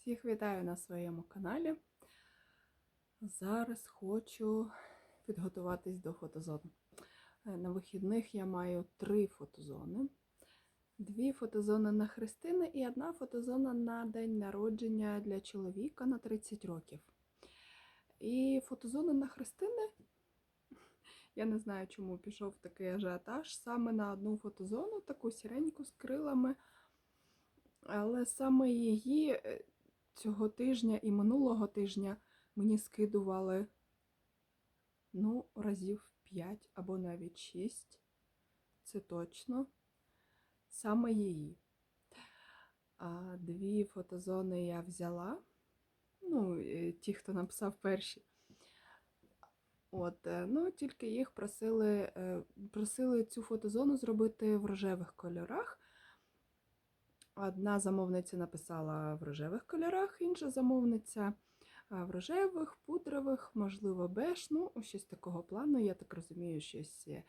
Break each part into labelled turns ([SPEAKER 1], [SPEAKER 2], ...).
[SPEAKER 1] Всіх вітаю на своєму каналі. Зараз хочу підготуватись до фотозон. Е, На вихідних я маю три фотозони. Дві фотозони на Христини і одна фотозона на день народження для чоловіка на 30 років. І фотозона на Христини. Я не знаю, чому пішов такий ажіотаж саме на одну фотозону, таку сіреньку з крилами. Але саме її е, цього тижня і минулого тижня мені скидували ну, разів 5 або навіть 6. Це точно. Саме її. А дві фотозони я взяла. Ну, ті, хто написав перші. От, е, ну, тільки їх просили, е, просили цю фотозону зробити в рожевих кольорах. Одна замовниця написала в рожевих кольорах, інша замовниця в рожевих, пудрових, можливо, беж, ну, щось такого плану. Я так розумію, щось е,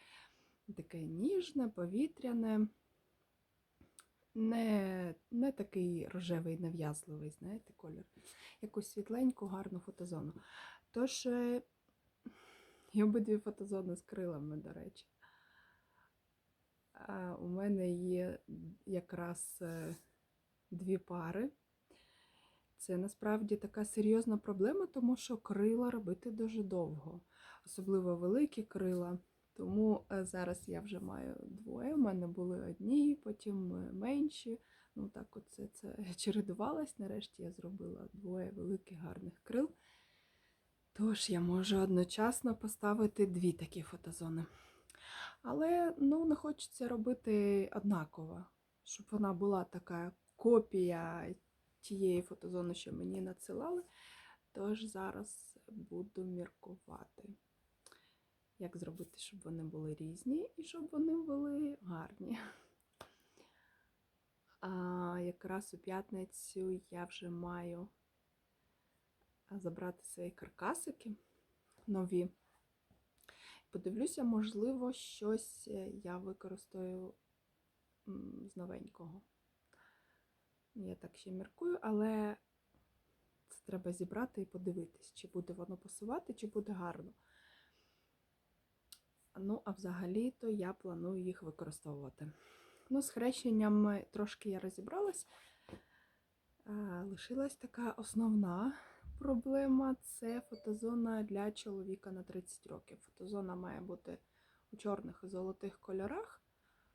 [SPEAKER 1] таке ніжне, повітряне, не, не такий рожевий, нав'язливий, знаєте, колір. Якусь світленьку, гарну фотозону. Тож, е, і обидві фотозони з крилами, до речі. У мене є якраз е, дві пари. Це насправді така серйозна проблема, тому що крила робити дуже довго, особливо великі крила. Тому е, зараз я вже маю двоє. У мене були одні, потім е, менші. Ну так, оце це чередувалось. Нарешті я зробила двоє великих гарних крил. Тож я можу одночасно поставити дві такі фотозони. Але ну, не хочеться робити однаково, щоб вона була така копія тієї фотозони, що мені надсилали. Тож зараз буду міркувати, як зробити, щоб вони були різні і щоб вони були гарні. А якраз у п'ятницю я вже маю забрати свої каркасики нові. Подивлюся, можливо, щось е, я використаю з новенького. Я так ще міркую, але це треба зібрати і подивитись, чи буде воно пасувати, чи буде гарно. Ну, а взагалі-то я планую їх використовувати. Ну, з хрещенням трошки я розібралась. Е, Лишилась така основна проблема це фотозона для чоловіка на 30 років. Фотозона має бути у чорних і золотих кольорах,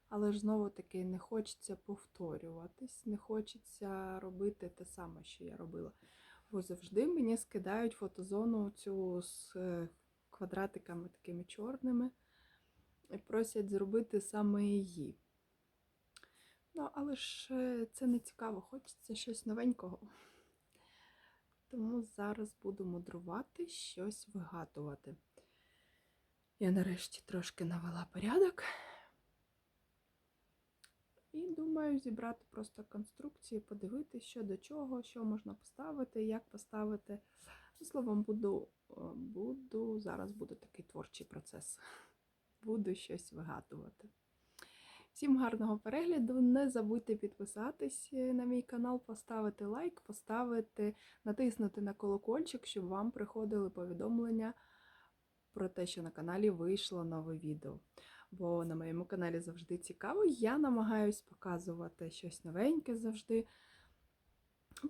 [SPEAKER 1] але ж знову таки не хочеться повторюватись, не хочеться робити те саме, що я робила. Бо завжди мені скидають фотозону цю з е, квадратиками такими чорними і просять зробити саме її. Ну, але ж е, це не цікаво, хочеться щось новенького. Тому зараз буду мудрувати, щось вигадувати. Я нарешті трошки навела порядок. І думаю зібрати просто конструкції, подивитися, що до чого, що можна поставити, як поставити. Словом, буду, буду, зараз буде такий творчий процес. Буду щось вигадувати. Всім гарного перегляду. Не забудьте підписатись на мій канал, поставити лайк, поставити, натиснути на колокольчик, щоб вам приходили повідомлення про те, що на каналі вийшло нове відео. Бо на моєму каналі завжди цікаво. Я намагаюсь показувати щось новеньке завжди,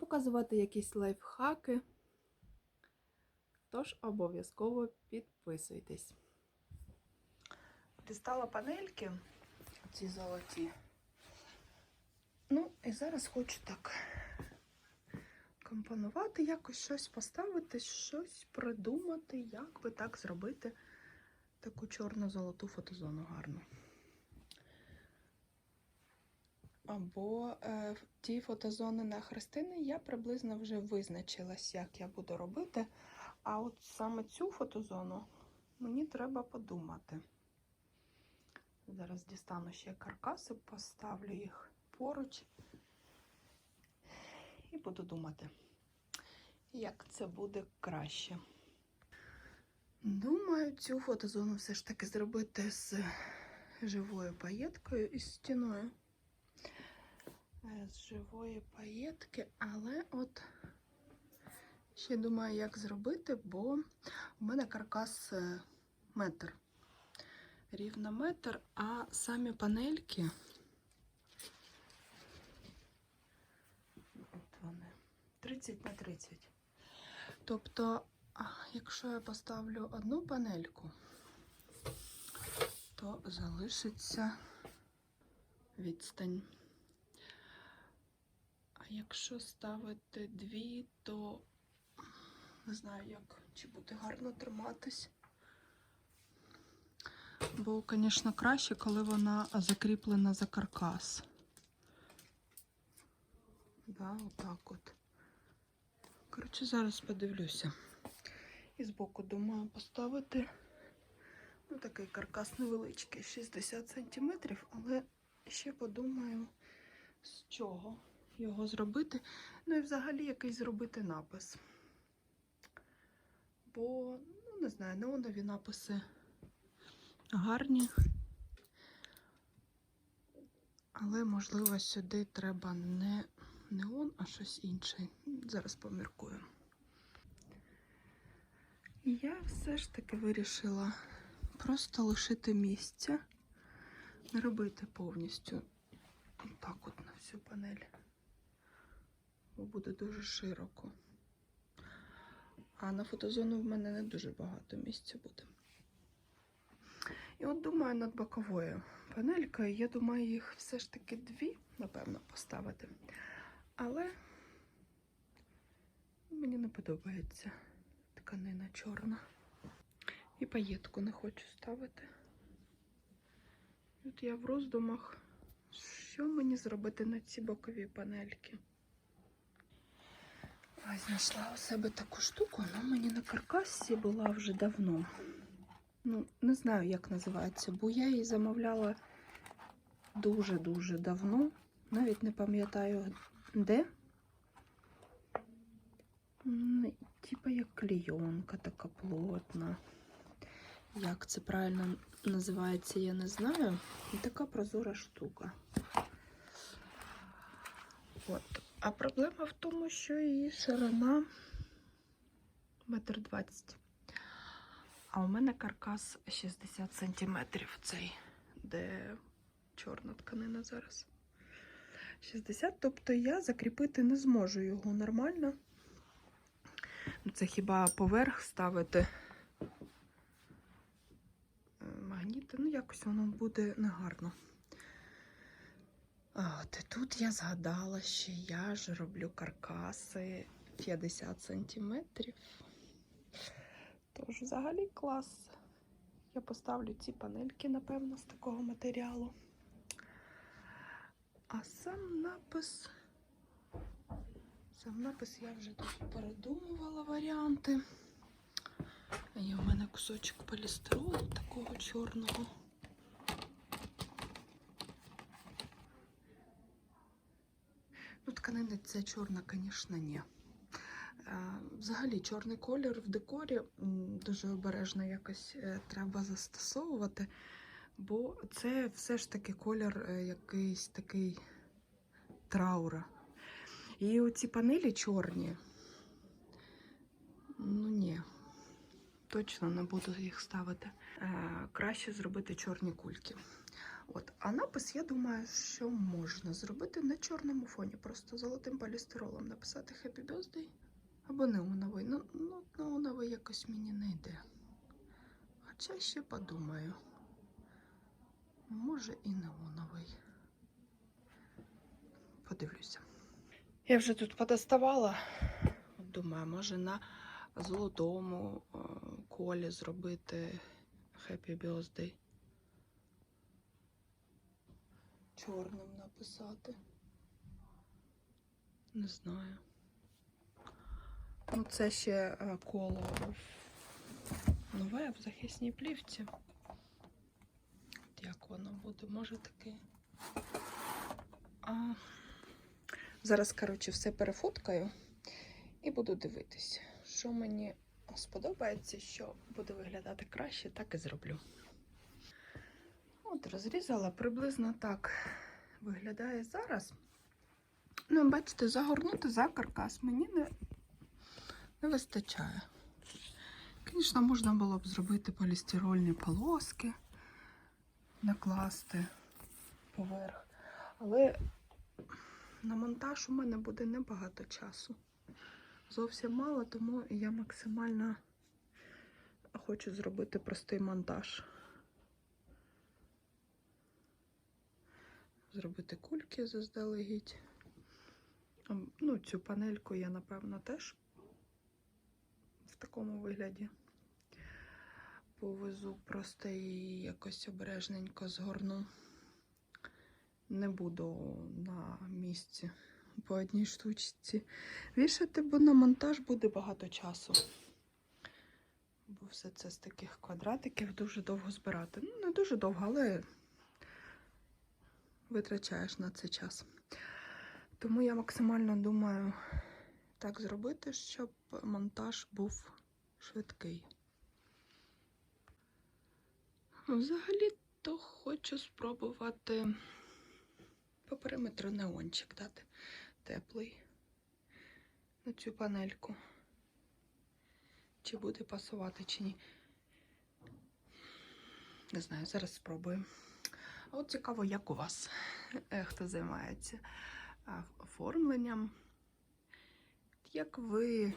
[SPEAKER 1] показувати якісь лайфхаки. Тож обов'язково підписуйтесь. Дістала панельки ці золоті. Ну, і зараз хочу так компонувати, якось щось поставити, щось придумати, як би так зробити таку чорно-золоту фотозону гарну. Або е, ті фотозони на хрестини я приблизно вже визначилась, як я буду робити. А от саме цю фотозону мені треба подумати. Зараз дістану ще каркаси, поставлю їх поруч і буду думати, як це буде краще. Думаю, цю фотозону все ж таки зробити з живою паєткою і стіною. Е, З живої паєтки, але от Ще думаю, як зробити, бо у мене каркас е, метр. Рівно метр, а самі панельки. От вони. 30 на 30. Тобто, якщо я поставлю одну панельку, то залишиться відстань. А якщо ставити дві, то не знаю, як чи буде гарно триматись. Бо, звісно, краще, коли вона закріплена за каркас. Да, отак от. Коротше, зараз подивлюся. І збоку думаю поставити ну, такий каркас невеличкий, 60 см, але ще подумаю, з чого його зробити. Ну і взагалі якийсь зробити напис. Бо, ну, не знаю, неонові написи гарні. Але, можливо, сюди треба не неон, а щось інше. Зараз поміркую. Я все ж таки вирішила просто лишити місця, не робити повністю так от на всю панель. Бо буде дуже широко. А на фотозону в мене не дуже багато місця буде. І от думаю над боковою панелькою. Я думаю, їх все ж таки дві, напевно, поставити. Але мені не подобається тканина чорна. І паєтку не хочу ставити. От я в роздумах, що мені зробити на ці бокові панельки. Знайшла у себе таку штуку, вона мені на каркасі була вже давно. Ну, не знаю, як називається, бо я її замовляла дуже-дуже давно. Навіть не пам'ятаю де. М, Типа як клейонка така плотна. Як це правильно називається, я не знаю. І така прозора штука. От. А проблема в тому, що її ширина метр двадцять. А у мене каркас 60 сантиметрів цей, де чорна тканина зараз. 60, тобто я закріпити не зможу його нормально. Ну, Це хіба поверх ставити е, магніти, ну якось воно буде негарно. От і тут я згадала, що я ж роблю каркаси 50 сантиметрів. Тож взагалі клас. Я поставлю ці панельки, напевно, з такого матеріалу. А сам напис. Сам напис я вже тут передумувала варіанти. Є в мене кусочок полістиролу такого чорного. Ну, тканина ця чорна, звісно, ні. Взагалі, чорний колір в декорі дуже обережно якось е, треба застосовувати, бо це все ж таки колір е, якийсь такий траура. І оці панелі чорні. Ну ні, точно не буду їх ставити. Е, Краще зробити чорні кульки. От, а напис, я думаю, що можна зробити на чорному фоні, просто золотим полістиролом написати Happy Birthday або неоновий. Ну, ну неоновий якось мені не йде. Хоча ще подумаю. Може і неоновий. Подивлюся. Я вже тут подоставала. Думаю, може на золотому е, колі зробити Happy Birthday. Чорним написати. Не знаю. Ну, це ще е, коло нове в захисній плівці. От як воно буде? Може таке. А... Зараз, коротше, все перефоткаю і буду дивитись, що мені сподобається, що буде виглядати краще, так і зроблю. От, розрізала приблизно так виглядає зараз. Ну, бачите, загорнути за каркас мені не, не вистачає. Звісно, можна було б зробити полістирольні полоски, накласти поверх. Але на монтаж у мене буде небагато часу. Зовсім мало, тому я максимально хочу зробити простий монтаж. Зробити кульки заздалегідь. Ну, цю панельку я, напевно, теж такому вигляді повезу, просто її якось обережненько згорну. Не буду на місці по одній штучці вішати, бо на монтаж буде багато часу. Бо все це з таких квадратиків дуже довго збирати. Ну, не дуже довго, але витрачаєш на це час. Тому я максимально думаю так зробити, щоб монтаж був швидкий. Взагалі-то хочу спробувати по периметру неончик дати теплий на цю панельку. Чи буде пасувати, чи ні. Не знаю, зараз спробую. А от цікаво, як у вас, е, хто займається оформленням. Як ви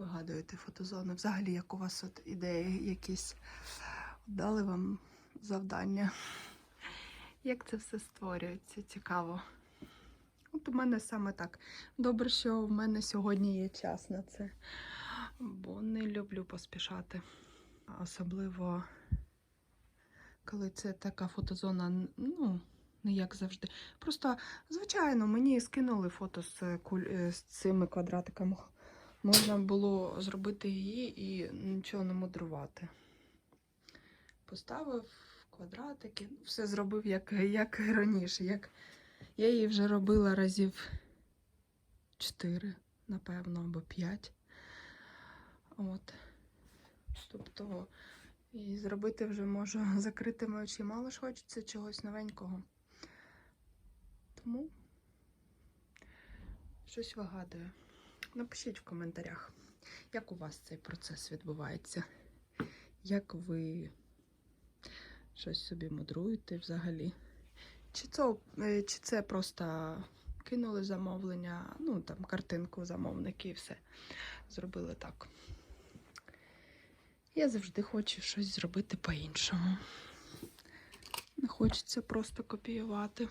[SPEAKER 1] вигадуєте фотозони? Взагалі, як у вас от ідеї якісь дали вам завдання? Як це все створюється? Цікаво. От у мене саме так. Добре, що в мене сьогодні є час на це, бо не люблю поспішати. Особливо, коли це така фотозона, ну, не як завжди. Просто, звичайно, мені скинули фото з, куль... з цими квадратиками. Можна було зробити її і нічого не мудрувати. Поставив квадратики, все зробив як, як раніше. Як... Я її вже робила разів 4, напевно, або 5. От. Тобто, і зробити вже можу закритими очима, але ж хочеться чогось новенького. Тому щось вигадую. Напишіть в коментарях, як у вас цей процес відбувається. Як ви щось собі мудруєте взагалі? Чи це, е, чи це просто кинули замовлення, ну там картинку замовники і все. Зробили так. Я завжди хочу щось зробити по-іншому. Не хочеться просто копіювати.